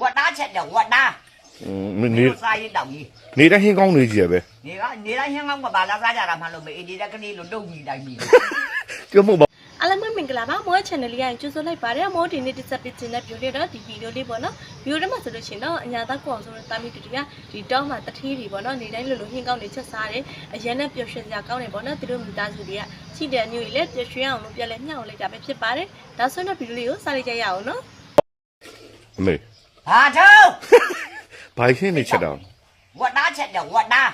ဝတ်သားချက်တယ်ဝတ်သားอืมနေနေစားရတောက်ကြီးနေတိုင်းဟင်းကောင်းနေကြီးရပဲနေကနေတိုင်းဟင်းကောင်းကဘာလာစားကြတာမှလို့မေအေဒီတက်ကလေးလို့တုတ်ကြီးတိုင်းကြီးကျမမအားလုံးပဲမင်္ဂလာပါမော channel လေးရရင်ကြိုဆိုလိုက်ပါတယ်မောဒီနေ့တစ်ဆက်ပြချင်တဲ့ပြောရတော့ဒီဗီဒီယိုလေးပေါ့နော်ဗီဒီယိုထဲမှာဆိုလို့ရှိရင်တော့အညာသားကိုအောင်ဆိုတဲ့တာမီတူတူကဒီတောင်းမှာတထီးတွေပေါ့နော်နေတိုင်းလိုလိုဟင်းကောင်းတွေချက်စားတယ်အရန်နဲ့ပျော်ရွှင်စရာကောင်းတယ်ပေါ့နော်သူတို့မိသားစုတွေကရှိတဲ့မျိုးကြီးလည်းပျော်ရွှင်အောင်လို့ပြန်လဲမျှော်လိုက်တာပဲဖြစ်ပါတယ်ဒါဆိုတော့ဗီဒီယိုလေးကိုစလိုက်ကြရအောင်နော်အမေ ဟာထုံးဘာရှင်းနေချက်တော့ဝတ်သားချက်တယ်ဝတ်သား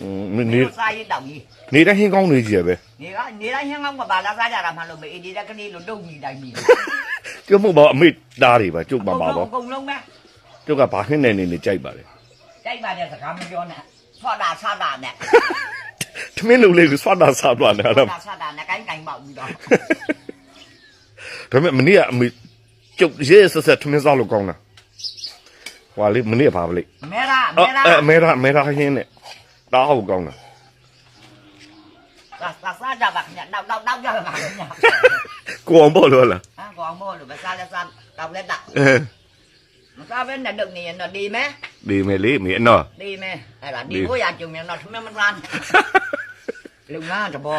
อืมနေနေစားရတောက်ကြီးနေတိုင်းဟင်းကောင်းနေကြီးရပဲနေကနေတိုင်းဟင်းကောင်းကဘာလာစားကြတာမှလို့မေအေဒီတက်ကလေးလို့တုတ်ကြီးတိုင်းကြီးကျမမအမေတားတွေပါကျုပ်ပါပါတော့အကုန်လုံးပဲကျုပ်ကဘာဟင်းနေနေနေကြိုက်ပါလေကြိုက်ပါတဲ့စကားမပြောနဲ့ဆော့တာဆာတာနဲ့ထမင်းလုံးလေးကိုဆွတ်တာစားသွားတယ်အဲ့ဒါဆော့တာဆာတာနဲ့ကိုင်းကိုင်းပေါက်ပြီးတော့ဒါပေမဲ့မနေ့ကအမေကျုပ်ရဲဆက်ဆက်ထမင်းစားလို့ကောင်းတာ ဟွာလေမနေ့ကဘာပါလေမဲရာအော်မဲရာအဲမဲရာမဲရာဟင်းနဲ့တားဟုတ်ကောင်းတာစားစားကြပါခင်ဗျနောက်နောက်နောက်ကြပါခင်ဗျကိုအောင်ပေါ့လို့လားဟာကောင်မို့လို့မစားလဲစားတောက်လဲတောက်အဲမစားဘဲနဲ့လုပ်နေရင်တော့ဒီမဲဒီမယ်လေမေအနော်ဒီမဲအဲ့ဒါဒီကိုရကြုံရင်တော့ထမင်းမစားလုံငါတဘော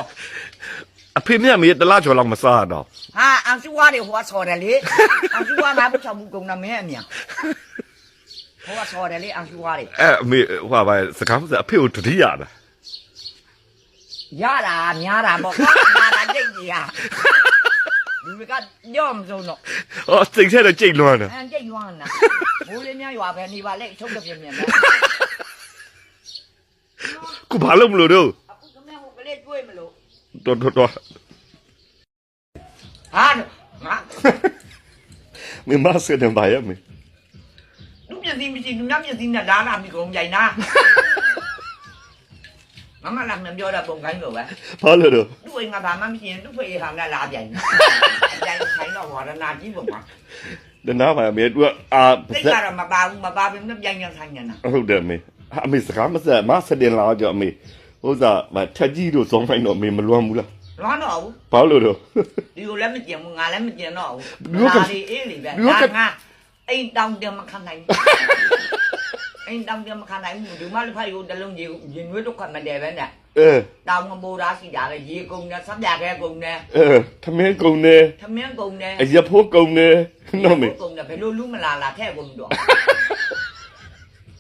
အဖေမြတ်မေတလားကျော်လောက်မစားတော့ဟာအောင်စုဝါတွေဟိုကဆော်တယ်လေအောင်စုဝါငါ့ဘုချောက်ဘူးကုံနာမင်းအမြန် ဟိုကဆော်တယ်လေအောင်စုဝါတွေအဲအမေဟွာပါစကားမစအဖေကိုတတိယတာရတာများတာပေါ့ကွာငါတာကြိတ်ကြီးဟာလူကကြော့မစုံတော့ဟောစိတ်ထဲတော့ကြိတ်လွမ်းတာအန်ကြိတ်ရွာနာဘိုးလေးများရွာပဲနေပါလေထုတ်တဲ့ပြင်မြန်ပဲခုဘာလို့မလို့တော့အခုကမဲဟိုကလေးတွေးမလို့တော်တော်တော်ဟာငါမေမဆက်တယ်ပါရမေလူ မျက်စိမရှိလူနောက်မျက်စိနဲ့လာလာမိကုန်ကြိုင်နာမမလာမပြောတာပုံကိုင်းလို့ပဲဘာလို့တော့သူ့အိမ်ကဘာမှမရှိရင်သူ့ဖေးဟာလည်းလာပြန်ကြိုင်ခိုင်းတော့ဝါရနာကြီးပုံမှာဒနာပါမေသူကအာသိကြတော့မပါဘူးမပါဘူးနဲ့ပြန်ပြန်ဆိုင်နေတာဟုတ်တယ်မေအမေစကားမဆက်မဆက်တယ်လားကြောင့်အမေဥစားမထက်ကြီးတို့ဇောင်းဖိုင်းတော့မေမလွမ်းဘူးလားလွမ်းတော့ဘူးဘာလို့တော့ဒီကိုလည်းမကျင်ဘူးငါလည်းမကျင်တော့ဘူးလူကဒါလေးအေးလေပဲလူကဒါငါ အိမ်တောင်တယ်မခံနိုင်ဘူးအိမ်တောင်တယ်မခံနိုင်ဘူးဒီမလေးဖိုက်ကိုတလုံးကြီးရင်ွေးတော့ခတ်မတယ်ပဲနဲ့အဲတောင်ငမိုးသားစီတာလေရေကုန်တယ်ဆက်ပြခဲကုန်တယ်အဲသမင်းကုံနေသမင်းကုန်တယ်အရဖိုးကုံနေနော်မေကုန်တယ်ဘယ်လိုလူမလာလာထဲကုန်တော့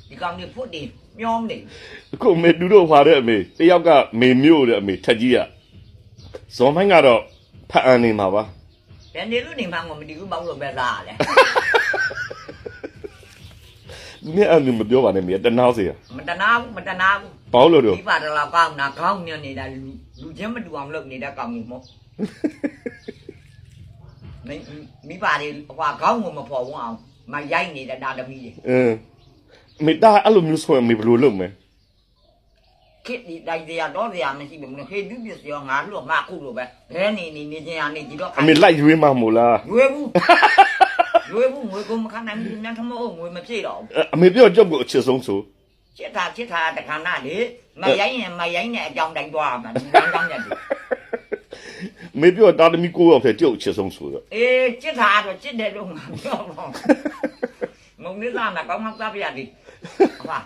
ဒီကောင်ကြီးဖွတ်တယ်မျောနေအခုမေတူတို့ဟွာတဲ့အမေတယောက်ကမေမျိုးတဲ့အမေထက်ကြီးကဇောင်းဖိုင်းကတော့ဖတ်အန်နေမှာပါဘယ်နေလို့နေမှငမတီဘူးမောက်လို့ပဲသားလေ မြဲအန်မပြောပါနဲ့မေတနာစေရမတနာဘူးမတနာဘူးဘာလို့တော့ဒီပါတော့ကောင်းတာခေါင်းညွနေတာလူလူချင်းမတူအောင်လုပ်နေတဲ့ကောင်ကြီးမို့မိမိပါလေဟွာခေါင်းကိုမဖော်ဝန်းအောင်မရိုက်နေတဲ့ဒါသမီးတွေအင်းမေတာအဲ့လိုမျိုးဆိုရင်မေဘယ်လိုလုပ်မလဲခစ်ဒီတိုက်တရားတော့တရားမရှိဘူးခေဒုပစ္စယောငါလို့ငါခုလို့ပဲဘဲနေနေနေချင်းရနေဒီတော့အမေလိုက်ရွေးမှမို့လားရွေးဘူး ရွေးဘူးငွေကုန်မခံနိုင်ဘူးမြန်ထမို့ငွေမပြည့်တော့ဘူးအမေပြောကြောက်ကိုအချစ်ဆုံးဆိုချစ်တာချစ်တာတခါနာလေမရိုင်းရင်မရိုင်းနဲ့အကြောင်းတိုင်းသွားမှာဒီကောင်းကောင်းနဲ့မေပြောတာသမီကိုရောက်ဖဲကြောက်အချစ်ဆုံးဆိုတော့အေးချစ်တာတော့ချစ်တယ်လို့ငါပြောတော့ငုံနေတာကကောင်းကောင်းသားပြရသည်ဟာ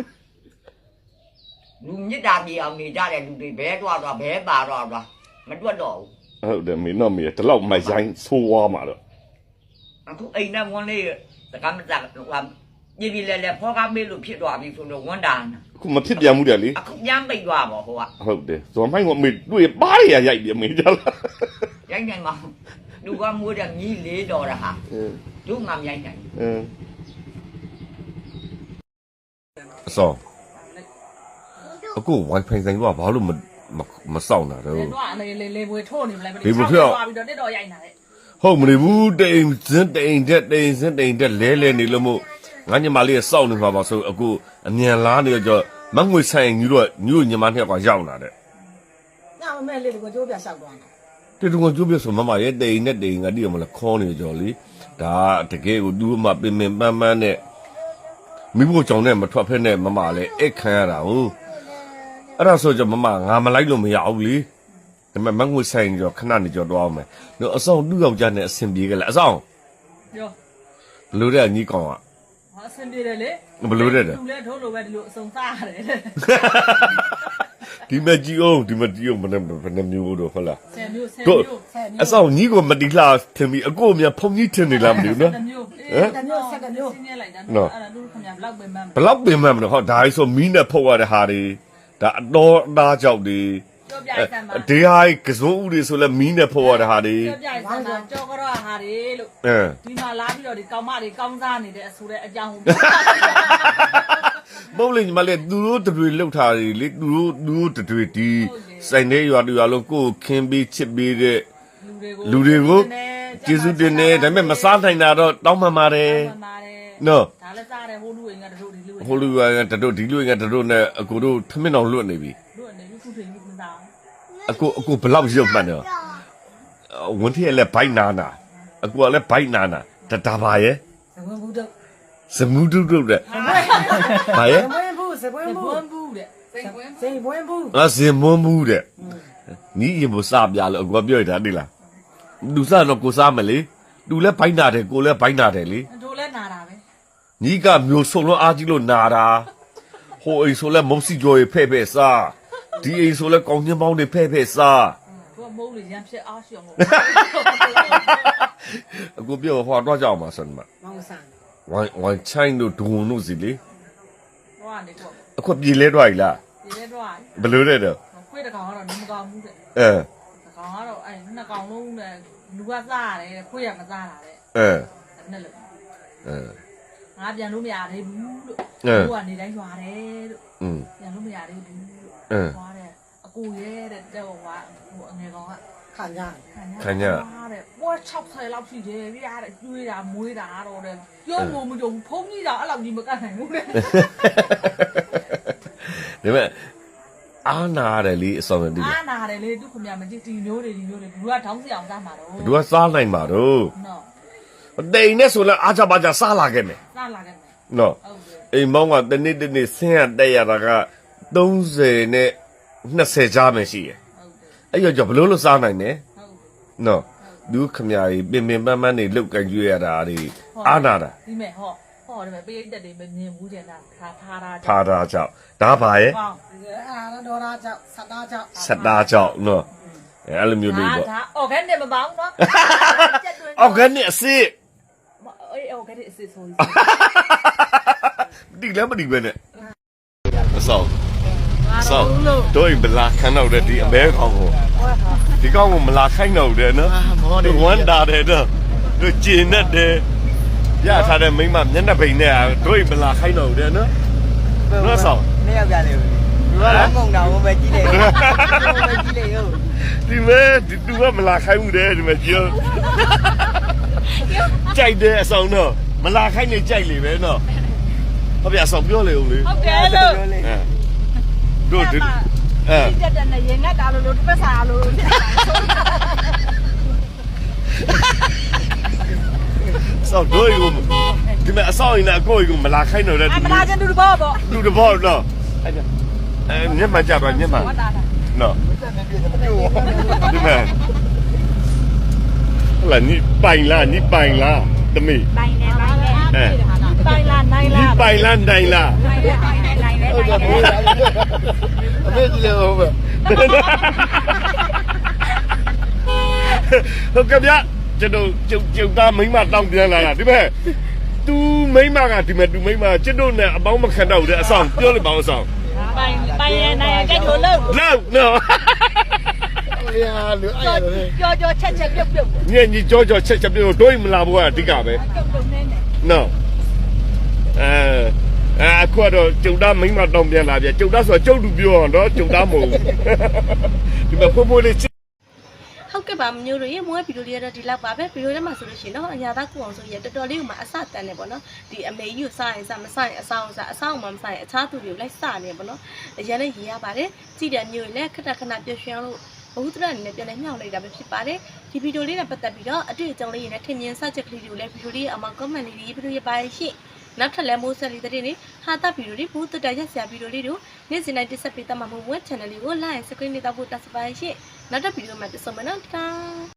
လူမြစ်တာပြေအောင်နေကြတဲ့လူတွေဘဲသွားသွားဘဲပါတော့သွားမတွက်တော့ဘူးဟုတ်တယ်မေနော်မေဒီလောက်မရိုင်းဆိုးွားမှာတော့ အခုအိမ်နဲ့ဝန်လေးစကားမစကားဟိုပြည်ပြည်လဲလဲဖောကားမေးလို့ဖြစ်သွားပြီဆိုတော့ဝန်တာနာအခုမဖြစ်ပြန်ဘူးတယ်လေအခုပြန်ပိတ်သွားပါဟိုကဟုတ်တယ်ဇော်မိုင်းကမေတွေ့ပါးရရိုက်တယ်မေကြလားရိုက်နိုင်မှာလူကမိုးတဲ့မြည်လေးတော်တာဟာအင်းတို့ငါမရိုက်နိုင်အင်းအစောအခု wifi ဆိုင်ကဘာလို့မမစောင့်တာတော့တော့လေလေလေဘွေထိုးနေမလဲမလေဘွေထိုးသွားပြီးတော့တက်တော့ရိုက်နေတာလေ ဟုတ်မနေဘူးတိမ်စင်းတိမ်တက်တိမ်စင်းတိမ်တက်လဲလဲနေလို့မို့ငါညီမလေးကစောင့်နေမှာပါဆိုအခုအမြန်လားနေတော့မငွေဆိုင်ညူတော့ညူညီမနှစ်ယောက်ကရောက်လာတဲ့ညမမဲလေးကိုကြိုးပြဆောက်သွားတာတေတုံကကျိုးပြဆိုမမရဲ့တိမ်နဲ့တိမ်ကတိရမလားခေါင်းနေကြော်လေဒါတကယ်ကိုတူမပင်ပင်ပန်းပန်းနဲ့မိဖို့ကြောင့်နဲ့မထွက်ဖက်နဲ့မမလည်းအိတ်ခံရတာဟုတ်အဲ့ဒါဆိုကြမမငါမလိုက်လို့မရဘူးလေ ဒါပေမဲ့မငွေဆိုင်ကြောခဏနေကြောတော့အောင်မယ်နော်အဆောင်တူယောက်ျားနဲ့အဆင်ပြေကြလားအဆောင်ပြောဘလို့တဲ့ညီကောင်ကဟာအစင်ပြေတယ်လေဘယ်လိုလဲတဲ့သူလည်းထိုးလို့ပဲဒီလိုအစုံစားရတယ်တဲ့ဒီမကြီးအောင်ဒီမကြီးအောင်မနဲ့ဘယ်နှမျိုးတော့ဟုတ်လားဆယ်မျိုးဆယ်တို့မျိုးဆယ်မျိုးအဆောင်ကြီးကိုမတိလာထင်ပြီးအကိုအမြဖုန်ကြီးထင်နေလားမသိဘူးနော်တစ်မျိုးဟမ်တစ်မျိုးဆက်တစ်မျိုးစင်းရလိုက်တာနော်အဲ့ဒါတို့ခင်ဗျာဘလောက်ပဲမှန်းဘလောက်ပင်မှမလို့ဟောဒါဆိုမီးနဲ့ဖုတ်ရတဲ့ဟာတွေဒါအတော်အသားကြောက်တွေ ပြောပြစမ်းပါဒီဟာကစုံဥတွေဆိုလဲမီးနဲ့ဖုတ်ရတဲ့ဟာတွေပြောပြစမ်းပါကြောကြတော့ဟာတွေလို့အဲဒီမှာလာပြီးတော့ဒီကောင်မတွေကောင်းစားနေတဲ့အဆိုတဲ့အကြောင်းကိုမဟုတ်လေညီမလေးသူတို့တွေလှုပ်ထားတယ်လေသူတို့သူတို့တွေဒီစိုင်နေရွာတွေရွာလုံးကိုယ်ခင်းပြီးချစ်ပြီးတဲ့လူတွေကိုလူတွေကိုကျေးဇူးတင်နေဒါပေမဲ့မစားနိုင်တာတော့တောင်းပန်ပါတယ်မှန်ပါတယ်နော်ဒါလည်းစားတယ်ဟိုလူဝင်ကတို့ဒီလူဝင်ဟိုလူကတတို့ဒီလူကတတို့နဲ့အကိုတို့ထမင်းအောင်လွတ်နေပြီတို့အနေနဲ့ခုထိခုမစား အကိုအကိုဘလောက်ရုပ်မှန်တော့ဝန်ထည့်လည်းဘိုက်နာနာအကိုကလည်းဘိုက်နာနာတဒါပါရဲ့ဇဝင်ဘူးတော့ဇမူတုတုတဲ့ဘာရဲ့ဇဝင်ဘူးဇဝင်ဘူးဘူးဘွန်းဘူးတဲ့စိတ်ဘွန်းစိန်ဝင်ဘူးငါဇင်မွန်မှုတဲ့နီးရင်မစားပြလို့အကိုကပြောရတာတိလားလူစားတော့ကိုစားမလေလူလည်းဘိုက်နာတယ်ကိုလည်းဘိုက်နာတယ်လေတို့လည်းနာတာပဲညီကမျိုးစုံလုံးအားကြီးလို့နာတာဟိုအိမ်ဆိုလဲမုတ်စီကြော်ရဖဲ့ဖဲ့စား ဒီအိမ်ဆိုလဲကောင်းကျင်းပေါင်းတွေဖဲ့ဖဲ့စား တို့မိုးလေရန်ဖြစ်အားရှောင်လို့ အကိုပြောဟောတော့ကြောက်မှာစမ်းမ မောင်ဆန် ဝိုင်းဝိုင်းချိုင်းတို့ဒုံတို့စီလေ တော့ကနေတော့ အခုပြေလဲတော့ ਈ လား ဒီလဲတော့ ဘယ်လိုလဲတော့ ခွေးတကောင်ကတော့နမကောင်ဘူးတဲ့ အဲ ကောင်ကတော့အဲနှစ်ကောင်လုံးနဲ့လူကစားရတယ်ခွေးကမစားတာတဲ့ အဲ နဲ့လို့ အဲ ငါပြန်လို့မရသေးဘူးလို့ အဲ သူကနေတိုင်းရွာတယ်လို့ อืม ပြန်လို့မရသေးဘူးလို့ အဲ ဟွာတယ်အ ာ ကူရဲတဲ့တဲ့ဟိုကဟိုအငယ်ကောင်ကခံကြခံရတဲ့ပွဲ60လောက်ရှိတယ်ပြရတဲ့ကျွေးတာမွေးတာတော့တဲ့ပြောဖို့မကြုံဖုံးကြီးတာအဲ့လောက်ကြီးမကတ်နိုင်ဘူးတဲ့ဒါပေမဲ့အာနာတယ်လေအဆောင်တယ်ဒီအာနာတယ်လေသူခင်ဗျာမကြည့်ဒီမျိုးတွေဒီမျိုးတွေဘူးကထောင်းစီအောင်သားမှာတော့ဘသူကစားနိုင်မှာတော့နော်တိန်နဲ့ဆိုလဲအားကြပါကြစားလာခဲ့မယ်စားလာခဲ့မယ်နော်ဟုတ်တယ်အိမ်မောင်းကတနေ့တနေ့ဆင်းရတက်ရတာက30နဲ့ 20ကြားမှရှိရယ်ဟုတ်တယ်အဲ့ရကြဘလို့လို့စားနိုင်တယ်ဟုတ်တယ်နော်သူခမကြီးပင်ပင်ပန်းပန်းနေလောက်ကန်ကျွေးရတာတွေအာနာတာဒီမဲ့ဟောဟောဒီမဲ့ပေးတက်တွေမမြင်ဘူးတဲ့လားထားထားတာဖာတာကြောင့်ဒါပါရဲ့ဟောအာရဒေါ်ရာကြောင့်ဆတ်သားကြောင့်ဆက်သားကြောင့်နော်အဲ့အဲ့လိုမျိုးလေးပေါ့ဒါအော်ဂန်နဲ့မပေါင်းနော်ကျက်တွင်အော်ဂန်နစ်အစစ်အေးအော်ဂန်နဲ့အစစ်ဆိုရင်ဒီလည်းမဒီပဲနဲ့အဆောက်အ ဆောက်တို့ဘလာခန်းတော့တဲ့ဒီအမဲကောင်ကိုဒီကောင်ကိုမလာခိုင်းတော့တဲ့နော်ဒီဝမ်းတာတဲ့နော်တို့ကျင်နဲ့တဲ့ရထားတဲ့မိမမျက်နှာပိန်နဲ့တို့ဘလာခိုင်းတော့တဲ့နော်နော်ဆောက်မရောက်ကြလေဘူးသူကလည်းငုံတာဘယ်ပဲကြီးလေဘယ်ပဲကြီးလေဟုတ်ဒီမဲဒီသူကမလာခိုင်းဘူးတဲ့ဒီမဲကျော်ကြိုက်တဲ့အဆောင်တော့မလာခိုင်းနေကြိုက်လေပဲနော်ဟုတ်ပြီအဆောင်ပြောလေဦးလေဟုတ်ကဲ့လို့အဲ တို့ဒီအဲဒီတက်တဲ့နဲ့ရင်ငတ်တာလို့လို့တစ်ပတ်စာလို့ဖြစ်တာဆောက်တို့ယူဒီမဲ့အဆောင်ရင်လည်းအကိုယူမလာခိုင်းတော့တဲ့အမလာချင်းတူတဘောပေါ့လူတဘောတော့အဲ့အဲမျက်မှန်ကြတော့မျက်မှန်ဟုတ်တာလားနော်ဒီမဲ့ဟလာနိပိုင်လားနိပိုင်လားတမေပိုင်နေပိုင်နေပိုင်လာနိုင်နိလား ပိုင်လားနိုင်လားပိုင်နေပိုင်နေနိုင်နေနိုင်နေအမေကြီးလေဟုတ်ပဲဟုတ်ကဲ့ဗျကျွန်တော်ကျုပ်ကျုပ်သားမိမတောင်းပြန်လာတာဒီမဲ့ तू မိမကဒီမဲ့ तू မိမကျွန်တော်နဲ့အပေါင်းမခံတော့ဘူးတဲ့အဆောင်ပြောလိုက်ပါဦးအဆောင်ပိုင်ပိုင်နေနိုင်ကဲတို့လို့လောက်နော်လေဟာလူအဲ့ရတယ်ကြောကြောချက်ချက်ပြုတ်ပြုတ်ညင်ကြီးကြောကြောချက်ချက်ပြောတို့မလာဘူးကအဓိကပဲပြုတ်ပြုတ်နေနေနော် အဲအဲအခုတော့ကျုပ်သားမိမတောင်းပြန်လာပြကျုပ်သားဆိုတော့ကျုပ်လူပြောအောင်တော့ကျုပ်သားမဟုတ်ဘူးဒီမှာဖိုးဖိုးလေးချစ်ဟုတ်ကဲ့ပါမမျိုးတို့ရေမွေးဗီဒီယိုလေးကတော့ဒီလောက်ပါပဲဗီဒီယိုထဲမှာဆိုလို့ရှိရင်တော့အညာသားကိုအောင်ဆိုရတော်တော်လေးကိုမှအစတန်နေပေါ့နော်ဒီအမေကြီးကိုစရင်စမစရင်အဆောင်စအဆောင်မှမစရင်အခြားသူတွေကိုလိုက်စနေပေါ့နော်အရင်လည်းရေးရပါတယ်ကြည့်တဲ့မျိုးလည်းခက်ခက်ခဏပျော်ရွှင်အောင်လို့ဘဝတရအနေနဲ့ပြန်လဲမြောက်လိုက်တာပဲဖြစ်ပါတယ်ဒီဗီဒီယိုလေးနဲ့ပတ်သက်ပြီးတော့အတွေ့အကြုံလေးတွေနဲ့ထင်မြင်စချက်ကလေးတွေကိုလည်းဗီဒီယိုလေးအမှာ comment လေးတွေရေးပြီးရပါရှိ နောက်ထပ်လည်းမိုးဆက်လေးတဲ့နေ့ဟာတာဗီဒီယိုလေးဘူးတက်တက်ရက်စရာဗီဒီယိုလေးတို့နေ့စဉ်တိုင်းတက်ဆက်ပေးတတ်မှာမဟုတ်ဘူး channel လေးကို like subscribe နေတော့ဖို့တက်စပါရှိနောက်တစ်ဗီဒီယိုမှာပြန်ဆုံမယ်နော်တာ